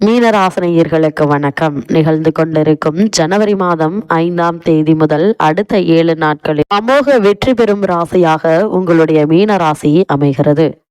மீனராசனையர்களுக்கு வணக்கம். நிகழ்ந்து கொண்டிருக்கும் ஜனவரி மாதம் ஐந்தாம் தேதி முதல் அடுத்த ஏழு நாட்களில் அமோக வெற்றி பெறும் ராசியாக உங்களுடைய மீனராசி அமைகிறது.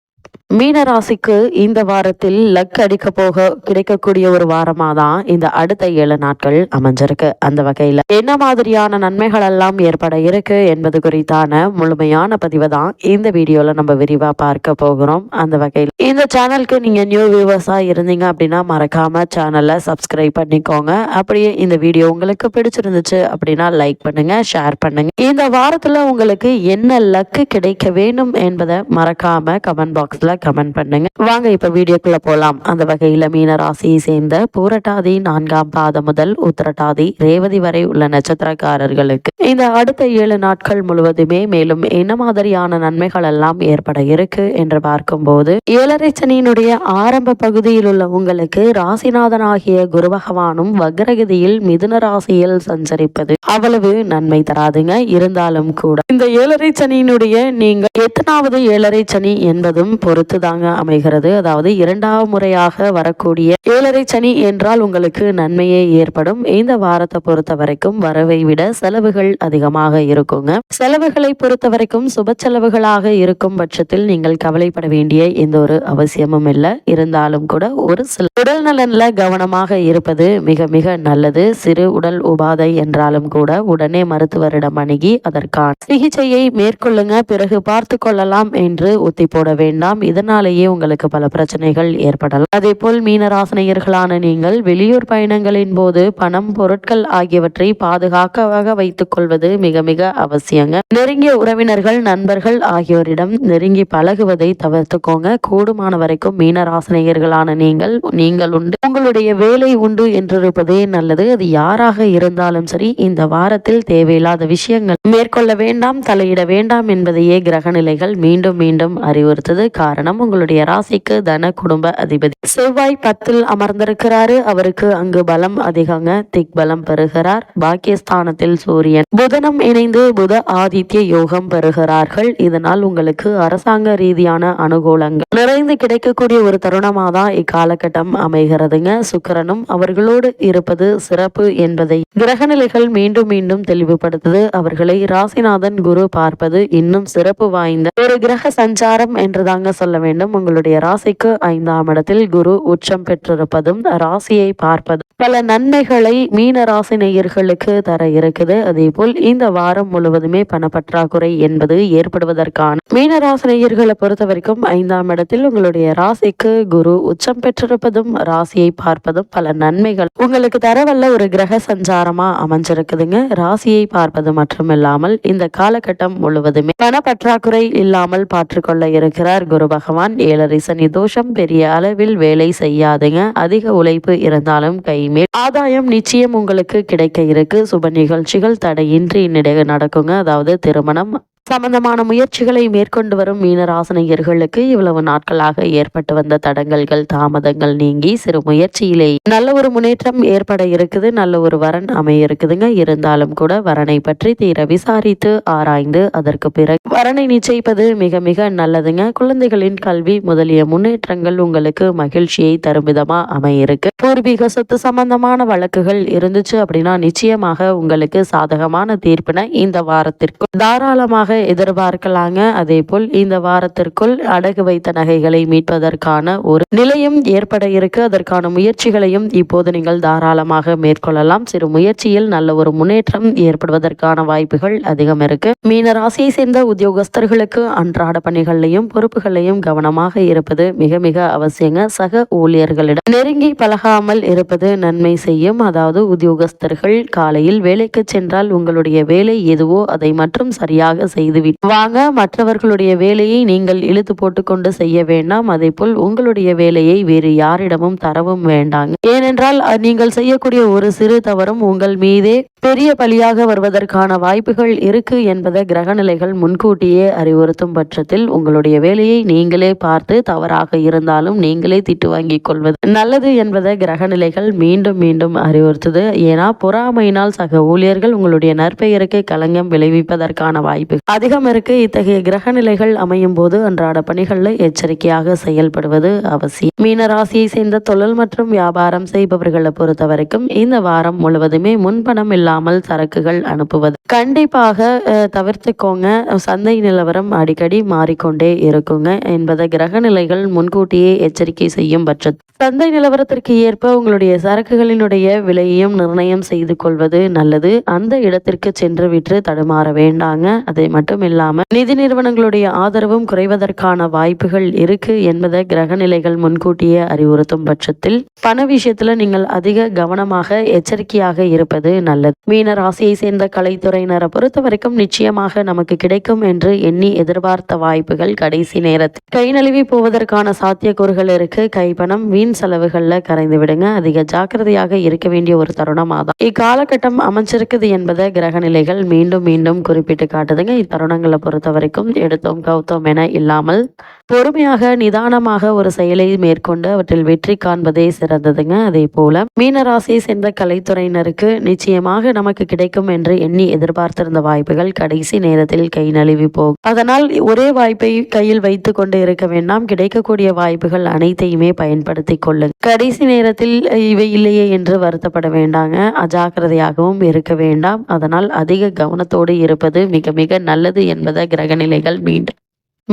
மீனராசிக்கு இந்த வாரத்தில் லக் அடிக்க போக கிடைக்கக்கூடிய ஒரு வாரமா தான் இந்த அடுத்த ஏழு நாட்கள் அமைஞ்சிருக்கு. அந்த வகையில என்ன மாதிரியான நன்மைகள் எல்லாம் ஏற்பட இருக்கு என்பது குறித்தான முழுமையான பதிவை தான் இந்த வீடியோல நம்ம விரிவா பார்க்க போகிறோம். அந்த வகையில் இந்த சேனலுக்கு நீங்க நியூ வியூவர்ஸா இருந்தீங்க அப்படின்னா மறக்காம சேனலை சப்ஸ்கிரைப் பண்ணிக்கோங்க. அப்படியே இந்த வீடியோ உங்களுக்கு பிடிச்சிருந்துச்சு அப்படின்னா லைக் பண்ணுங்க ஷேர் பண்ணுங்க. இந்த வாரத்துல உங்களுக்கு என்ன லக்கு கிடைக்க வேண்டும் என்பதை மறக்காம கமெண்ட் பாக்ஸில் கமெண்ட் பண்ணுங்க. வாங்க இப்ப வீடியோக்குள்ள போலாம். அந்த வகையில் மீன ராசியை சேர்ந்த பூரட்டாதி நான்காம் பாதம் முதல் உத்திரட்டாதி ரேவதி வரை உள்ள நட்சத்திரக்காரர்களுக்கு. இந்த அடுத்த ஏழு நாட்கள் முழுவதுமே மேலும் என்ன மாதிரியான நன்மைகள் எல்லாம் ஏற்பட இருக்கு என்று பார்க்கும்போது ஏழரை சனியினுடைய ஆரம்ப பகுதியில் உள்ள உங்களுக்கு ராசிநாதன் ஆகிய குரு பகவானும் வக்ரகதியில் மிதுன ராசியில் சஞ்சரிப்பது அவ்வளவு நன்மை தராதுங்க. இருந்தாலும் கூட இந்த ஏழரை சனியினுடைய நீங்கள் எத்தனாவது ஏழரை சனி என்பதும் பொறுத்து தாங்க அமைகிறது. அதாவது இரண்டாவது முறையாக வரக்கூடிய ஏழரை சனி என்றால் உங்களுக்கு நன்மையே ஏற்படும். இந்த வாரத்தை பொறுத்த வரைக்கும் வரவை விட செலவுகள் அதிகமாக இருக்குங்க. செலவுகளை பொறுத்த வரைக்கும் சுப செலவுகளாக இருக்கும் பட்சத்தில் நீங்கள் கவலைப்பட வேண்டிய எந்த ஒரு அவசியமும் இல்லை. இருந்தாலும் கூட ஒரு சில உடல் நலன்ல கவனமாக இருப்பது மிக மிக நல்லது. சிறு உடல் உபாதை என்றாலும் கூட உடனே மருத்துவரிடம் அணுகி அதற்கான சிகிச்சையை மேற்கொள்ளுங்க. பிறகு பார்த்து கொள்ளலாம் என்று ஒத்தி போட வேண்டாம். இதனாலேயே உங்களுக்கு பல பிரச்சனைகள் ஏற்படலாம். அதே போல் மீனராசனையர்களான நீங்கள் வெளியூர் பயணங்களின் போது பணம் பொருட்கள் ஆகியவற்றை பாதுகாக்கவாக வைத்துக் கொள்வது மிக மிக அவசியங்க. நெருங்கிய உறவினர்கள் நண்பர்கள் ஆகியோரிடம் நெருங்கி பழகுவதை தவிர்த்துக்கோங்க. கூடுமான வரைக்கும் மீனராசனையர்களான நீங்கள் நீங்கள் உண்டு. உங்களுடைய வேலை உண்டு என்றிருப்பதே நல்லது. அது யாராக இருந்தாலும் சரி இந்த வாரத்தில் தேவையில்லாத விஷயங்கள் மேற்கொள்ள வேண்டாம் தலையிட வேண்டாம் என்பதையே கிரக நிலைகள் மீண்டும் மீண்டும் அறிவுறுத்தது. காரணம் உங்களுடைய ராசிக்கு தன குடும்ப அதிபதி. செவ்வாய் பத்தில் அமர்ந்திருக்கிறாரு. அவருக்கு அங்கு பலம் அதிகங்க. திக் பலம் பெறுகிறார். பாக்கியஸ்தானத்தில் சூரியன். புதனம் இணைந்து புத ஆதித்ய யோகம் பெறுகிறார்கள். இதனால் உங்களுக்கு அரசாங்க ரீதியான அனுகூலங்கள். நிறைந்து கிடைக்கக்கூடிய ஒரு தருணமாக தான் இக்காலகட்டம் அமைகிறதுங்க. சுக்கரனும் அவர்களோடு இருப்பது சிறப்பு என்பதை கிரகநிலைகள் மீண்டும் மீண்டும் தெளிவுபடுத்துது. அவர்களை ராசிநாதன் குரு பார்ப்பது இன்னும் சிறப்பு வாய்ந்த ஒரு கிரக சஞ்சாரம் என்றுதாங்க சொல்ல வேண்டும்? உங்களுடைய ராசிக்கு ஐந்தாம் இடத்தில் குரு உச்சம் பெற்றிருப்பதும் ராசியை பார்ப்பதும் பல நன்மைகளை மீனராசி நேயர்களுக்கு தர இருக்குது. அதே போல் இந்த வாரம் முழுவதுமே பணப்பற்றாக்குறை என்பது ஏற்படுவதற்கான மீனராசி நேயர்களை பொறுத்த வரைக்கும் ஐந்தாம் இடத்தில் உங்களுடைய ராசிக்கு குரு உச்சம் பெற்றிருப்பதும் ராசியை பார்ப்பதும் பல நன்மைகள் உங்களுக்கு தரவல்ல ஒரு கிரக சஞ்சாரமா அமைஞ்சிருக்குதுங்க. ராசியை பார்ப்பது மட்டுமில்லாமல் இந்த காலகட்டம் முழுவதுமே பணப்பற்றாக்குறை இல்லாமல் பார்த்துக்கொள்ள இருக்கிறார் குரு பகவான். ஏழரை சனி தோஷம் பெரிய அளவில் வேலை செய்யாதுங்க. அதிக உழைப்பு இருந்தாலும் கை இனிமேல் ஆதாயம் நிச்சயம் உங்களுக்கு கிடைக்க இருக்கு. சுப நிகழ்ச்சிகள் தடையின்றி இந்நிலைய நடக்குங்க. அதாவது திருமணம் சம்பந்தமான முயற்சிகளை மேற்கொண்டு வரும் மீனராசனையர்களுக்கு இவ்வளவு நாட்களாக ஏற்பட்டு வந்த தடங்கல்கள் தாமதங்கள் நீங்கி சிறு முயற்சியிலே நல்ல ஒரு முன்னேற்றம் ஏற்பட இருக்குது நல்ல ஒரு வரன் அமைய இருக்குதுங்க. இருந்தாலும் கூட வரனை பற்றி தீர விசாரித்து ஆராய்ந்து அதற்கு பிறகு வரனை நிச்சயிப்பது மிக மிக நல்லதுங்க. குழந்தைகளின் கல்வி முதலிய முன்னேற்றங்கள் உங்களுக்கு மகிழ்ச்சியை தரும் விதமா அமையிருக்கு. பூர்வீக சொத்து சம்பந்தமான வழக்குகள் இருந்துச்சு அப்படின்னா நிச்சயமாக உங்களுக்கு சாதகமான தீர்ப்பினை இந்த வாரத்திற்கு தாராளமாக எதிர்பார்க்கலாங்க. அதேபோல் இந்த வாரத்திற்குள் அடகு வைத்த நகைகளை மீட்பதற்கான ஒரு நிலையும் ஏற்பட இருக்கு. அதற்கான முயற்சிகளையும் இப்போது நீங்கள் தாராளமாக மேற்கொள்ளலாம். சிறு முயற்சியில் நல்ல ஒரு முன்னேற்றம் ஏற்படுவதற்கான வாய்ப்புகள் அதிகம் இருக்கு. மீன ராசியை சேர்ந்த உத்தியோகஸ்தர்களுக்கு அன்றாட பணிகளையும் பொறுப்புகளையும் கவனமாக இருப்பது மிக மிக அவசியங்க. சக ஊழியர்களிடம் நெருங்கி பழகாமல் இருப்பது நன்மை செய்யும். அதாவது உத்தியோகஸ்தர்கள் காலையில் வேலைக்கு சென்றால் உங்களுடைய வேலை எதுவோ அதை மட்டும் சரியாக செய்துவிட்டு வாங்க மற்றவர்களுடைய வேலையை நீங்கள் இழுத்து போட்டுக்கொண்டு செய்ய வேண்டாம். அதே போல் உங்களுடைய வேலையை வேறு யாரிடமும் தரவும் வேண்டாங்க. ஏனென்றால் நீங்கள் செய்யக்கூடிய ஒரு சிறு தவறும் உங்கள் மீதே பெரிய பலியாக வருவதற்கான வாய்ப்புகள் இருக்கு என்பதை கிரகநிலைகள் முன்கூட்டியே அறிவுறுத்தும் பட்சத்தில் உங்களுடைய வேலையை நீங்களே பார்த்து தவறாக இருந்தாலும் நீங்களே திட்டு வாங்கிக் கொள்வது நல்லது என்பதை கிரகநிலைகள் மீண்டும் மீண்டும் அறிவுறுத்துது. ஏன்னா பொறாமையினால் சக ஊழியர்கள் உங்களுடைய நற்பெயருக்கு களங்கம் விளைவிப்பதற்கான வாய்ப்பு அதிகம் இருக்கு. இத்தகைய கிரகநிலைகள் அமையும் போது அன்றாட பணிகளில் எச்சரிக்கையாக செயல்படுவது அவசியம். மீன ராசியை சேர்ந்த தொழில் மற்றும் வியாபாரம் செய்பவர்களை பொறுத்த வரைக்கும் இந்த வாரம் முழுவதுமே முன்பணம் இல்லை இல்லாமல் சரக்குகள் அனுப்புவது. கண்டிப்பாக தவிர்த்துக்கோங்க. சந்தை நிலவரம் அடிக்கடி மாறிக்கொண்டே இருக்குங்க என்பதை கிரக நிலைகள் முன்கூட்டியே எச்சரிக்கை செய்யும் பட்சத்தில் சந்தை நிலவரத்திற்கு ஏற்ப உங்களுடைய சரக்குகளினுடைய விலையையும் நிர்ணயம் செய்து கொள்வது நல்லது. அந்த இடத்திற்கு சென்று விற்று தடுமாற வேண்டாங்க. அதை மட்டும் இல்லாமல் நிதி நிறுவனங்களுடைய ஆதரவும் குறைவதற்கான வாய்ப்புகள் இருக்கு என்பதை கிரக நிலைகள் முன்கூட்டியே அறிவுறுத்தும் பட்சத்தில் பண விஷயத்துல நீங்கள் அதிக கவனமாக எச்சரிக்கையாக இருப்பது நல்லது. மீன ராசியை சேர்ந்த கலைத்துறையினரை பொறுத்த வரைக்கும் நிச்சயமாக நமக்கு கிடைக்கும் என்று எண்ணி எதிர்பார்த்த வாய்ப்புகள் கடைசி நேரத்தில். கை நழுவி போவதற்கான சாத்தியக்கூறுகள் இருக்கு. கைப்பணம் வீண் செலவுகள்ல கரைந்து விடுங்க. அதிக ஜாக்கிரதையாக இருக்க வேண்டிய ஒரு தருணமாதான். இக்காலகட்டம் அமைஞ்சிருக்குது என்பதை கிரகநிலைகள் மீண்டும் மீண்டும் குறிப்பிட்டு காட்டுதுங்க. இத்தருணங்களை பொறுத்த வரைக்கும் எடுத்தோம் கவுத்தோம் என இல்லாமல் பொறுமையாக நிதானமாக ஒரு செயலை மேற்கொண்டு அவற்றில் வெற்றி காண்பதே சிறந்ததுங்க. அதே போல மீனராசியை சென்ற கலைத்துறையினருக்கு நிச்சயமாக நமக்கு கிடைக்கும் என்று எண்ணி எதிர்பார்த்திருந்த வாய்ப்புகள் கடைசி நேரத்தில் கை நழுவி போகும். அதனால் ஒரே வாய்ப்பை கையில் வைத்து கொண்டு இருக்க வேண்டாம். கிடைக்கக்கூடிய வாய்ப்புகள் அனைத்தையுமே பயன்படுத்திக் கொள்ளுங்க. கடைசி நேரத்தில் இவை இல்லையே என்று வருத்தப்பட வேண்டாங்க. அஜாக்கிரதையாகவும் இருக்க வேண்டாம். அதனால் அதிக கவனத்தோடு இருப்பது மிக மிக நல்லது என்பதை கிரகநிலைகள் மீண்டும்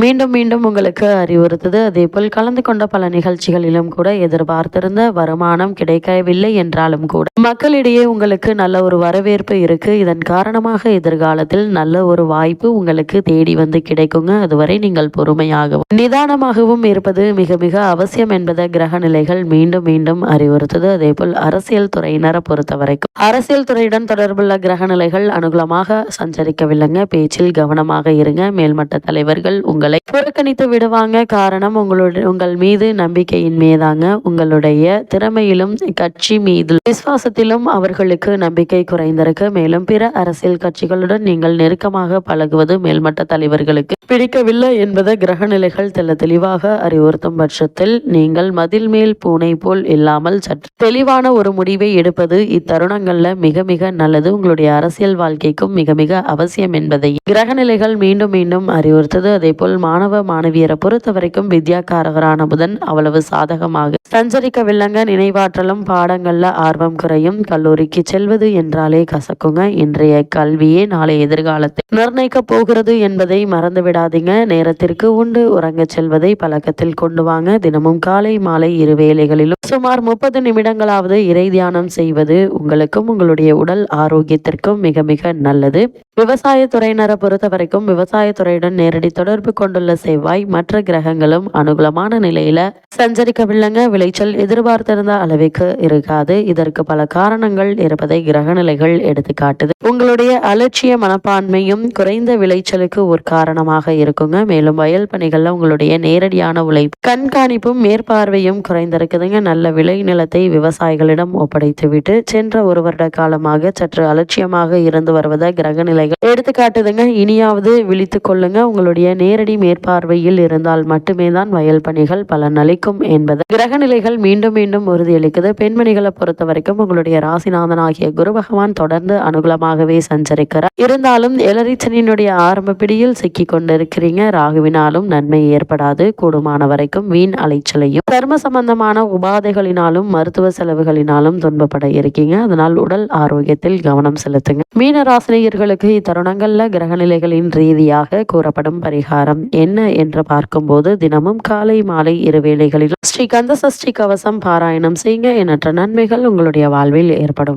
மீண்டும் மீண்டும் உங்களுக்கு அறிவுறுத்தது. அதேபோல் கலந்து கொண்ட பல நிகழ்ச்சிகளிலும் கூட எதிர்பார்த்திருந்த வருமானம் கிடைக்கவில்லை என்றாலும் கூட. மக்களிடையே உங்களுக்கு நல்ல ஒரு வரவேற்பு இருக்கு. இதன் காரணமாக எதிர்காலத்தில் நல்ல ஒரு வாய்ப்பு உங்களுக்கு தேடி வந்து கிடைக்குங்க. அதுவரை நீங்கள் பொறுமையாகவும் நிதானமாகவும் இருப்பது மிக மிக அவசியம் என்பதை கிரக நிலைகள் மீண்டும் மீண்டும் அறிவுறுத்தது. அதேபோல் அரசியல் துறையினரை பொறுத்த வரைக்கும் அரசியல் துறையுடன் தொடர்புள்ள கிரக நிலைகள் அனுகூலமாக சஞ்சரிக்கவில்லைங்க. பேச்சில் கவனமாக இருங்க. மேல்மட்ட தலைவர்கள் உங்கள் புறக்கணித்து விடுவாங்க. காரணம் உங்களுடைய உங்கள் மீது நம்பிக்கையின்மையதாங்க. உங்களுடைய திறமையிலும் கட்சி மீது விசுவாசத்திலும் அவர்களுக்கு நம்பிக்கை குறைந்திருக்கு. மேலும் பிற அரசியல் கட்சிகளுடன் நீங்கள் நெருக்கமாக பழகுவது மேல்மட்ட தலைவர்களுக்கு பிடிக்கவில்லை என்பதை கிரகநிலைகள் தெல்ல தெளிவாக அறிவுறுத்தும் பட்சத்தில் நீங்கள் மதில் மேல் பூனை போல் இல்லாமல் சற்று தெளிவான ஒரு முடிவை எடுப்பது இத்தருணங்கள்ல மிக மிக நல்லது. உங்களுடைய அரசியல் வாழ்க்கைக்கும் மிக மிக அவசியம் என்பதை கிரகநிலைகள் மீண்டும் மீண்டும் அறிவுறுத்தது. அதே போல் மாணவ மாணவியரை பொறுத்த வரைக்கும் வித்யாக்காரகரான புதன் அவ்வளவு சாதகமாக. சஞ்சரிக்கவில்லைங்க நினைவாற்றலும் பாடங்கள்ல ஆர்வம் குறையும். கல்லூரிக்கு செல்வது என்றாலே கசக்குங்க. இன்றைய கல்வியே நாளை எதிர்காலத்தை நிர்ணயிக்க போகிறது என்பதை மறந்து விடாதீங்க நேரத்திற்கு உண்டு உறங்க செல்வதை பழக்கத்தில் கொண்டு வாங்க. தினமும் காலை மாலை இரு வேளைகளிலும் சுமார் முப்பது நிமிடங்களாவது இறை தியானம் செய்வது உங்களுக்கும் உங்களுடைய உடல் ஆரோக்கியத்திற்கும் மிக மிக நல்லது. விவசாயத்துறையினரை பொறுத்த வரைக்கும் விவசாயத்துறையுடன் நேரடி தொடர்பு கொண்டுள்ள செவ்வாய் மற்ற கிரகங்களும் அனுகூலமான நிலையில சஞ்சரிக்கவில்லைங்க. விளைச்சல் எதிர்பார்த்திருந்த அளவுக்கு இருக்காது. இதற்கு பல காரணங்கள் இருப்பதை கிரகநிலைகள் எடுத்து காட்டுது. உங்களுடைய அலட்சிய மனப்பான்மையும் குறைந்த விளைச்சலுக்கு ஒரு காரணமாக இருக்குங்க. மேலும் வயல் பணிகள்ல உங்களுடைய நேரடியான உழைப்பு கண்காணிப்பும் மேற்பார்வையும் குறைந்திருக்குதுங்க. நல்ல விளை நிலத்தை விவசாயிகளிடம் ஒப்படைத்துவிட்டு சென்ற ஒரு வருட காலமாக சற்று அலட்சியமாக இருந்து வருவதை கிரகநிலைகள் எடுத்துக்காட்டுதுங்க இனியாவது விழித்து கொள்ளுங்க. உங்களுடைய நேரடி மேற்பார்வையில் இருந்தால் மட்டுமே தான் வயல் பணிகள் பலனளிக்கும் என்பது. கிரகநிலைகள் மீண்டும் மீண்டும் உறுதியளிக்குது. பெண்மணிகளை பொறுத்த வரைக்கும் உங்களுடைய ராசிநாதன் ஆகிய குரு பகவான் தொடர்ந்து அனுகூலமாகவே சஞ்சரிக்கிறார். இருந்தாலும் எலரிச்சனினுடைய ஆரம்ப பிடியில் சிக்கி கொண்டிருக்கிறீங்க. ராகுவினாலும் நன்மை ஏற்படாது. கூடுமான வரைக்கும் வீண் அலைச்சலையும் சர்ம சம்பந்தமான உபாதைகளினாலும் மருத்துவ செலவுகளினாலும் துன்பப்பட இருக்கீங்க. அதனால் உடல் ஆரோக்கியத்தில் கவனம் செலுத்துங்க. மீன ராசினியர்களுக்கு இத்தருணங்கள்ல கிரகநிலைகளின் ரீதியாக கூறப்படும் பரிகாரம் என்ன என்று பார்க்கும்போது தினமும் காலை மாலை இரு வேளைகளில் ஸ்ரீ கந்த சஷ்டி கவசம் பாராயணம் செய்யுங்க. எண்ணற்ற நன்மைகள் உங்களுடைய வாழ்வில் ஏற்படும்.